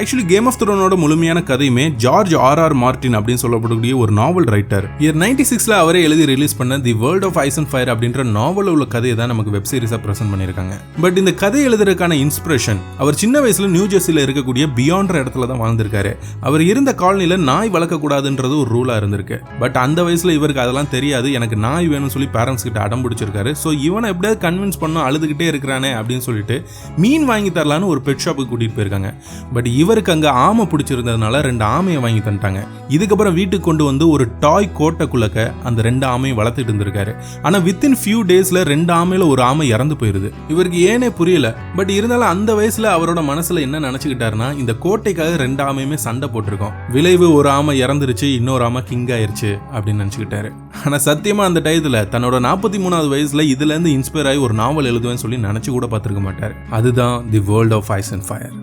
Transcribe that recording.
Actually game of த்ரோனோட முழுமையான கதையுமே ஜார்ஜ் ஆர் ஆர் மார்டின் அப்படின்னு சொல்லப்படக்கூடிய ஒரு நாவல் ரைட்டர் இயர் நைன்டி சிக்ஸ்ல அவரே எழுதி ரிலீஸ் பண்ண the world of ice and fire அப்படின்ற நாவல் உள்ள கதையை தான் நமக்கு வெப் சீரிஸா பிரசன்ட் பண்ணியிருக்காங்க. பட் இந்த கதை எழுதுறதுக்கான இன்ஸ்பிரேஷன் அவர் சின்ன வயசுல நியூ ஜெர்சியில இருக்கக்கூடிய பியாண்ட்ற இடத்துல தான் வாழ்ந்திருக்காரு. அவர் இருந்த காலனில நாய் வளர்க்கக்கூடாதுன்றது ஒரு ரூலா இருந்திருக்கு. பட் அந்த வயசுல இவருக்கு அதெல்லாம் தெரியாது. எனக்கு நாய் வேணும்னு சொல்லி பேரண்ட்ஸ் கிட்ட அடம் பிடிச்சிருக்காரு. ஸோ இவனை எப்படியாவது கன்வின்ஸ் பண்ண அழுதுகிட்டே இருக்கிறானே அப்படின்னு சொல்லிட்டு மீன் வாங்கி தரலான்னு ஒரு பெட் ஷாப்புக்கு கூட்டிட்டு போயிருக்காங்க. பட் இவருக்கு அங்கே ஆமை பிடிச்சிருந்ததுனால ரெண்டு ஆமையை வாங்கி தந்துட்டாங்க. இதுக்கப்புறம் வீட்டுக்கு கொண்டு வந்து ஒரு டாய் கோட்டைக்குள்ளக்க அந்த ரெண்டு ஆமையும் வளர்த்துட்டு இருந்திருக்காரு. ஆனால் வித்தின் ஃபியூ டேஸில் ரெண்டு ஆமையில் ஒரு ஆமை இறந்து போயிருது. இவருக்கு ஏனே புரியல. பட் இருந்தாலும் அந்த வயசில் அவரோட மனசில் என்ன நினச்சிக்கிட்டாருன்னா இந்த கோட்டைக்காக ரெண்டு ஆமையுமே சண்டை போட்டிருக்கோம். விளைவு ஒரு ஆமை இறந்துருச்சு இன்னொரு ஆமை கிங் ஆயிருச்சு அப்படின்னு நினச்சிக்கிட்டாரு. ஆனால் சத்தியமாக அந்த டயத்தில் தன்னோட நாற்பத்தி மூணாவது வயசில் இதுலேருந்து இன்ஸ்பயர் ஆகி ஒரு நாவல் எழுதுவேன்னு சொல்லி நினச்சி கூட பார்த்துருக்க மாட்டார். அதுதான் the world of ice and fire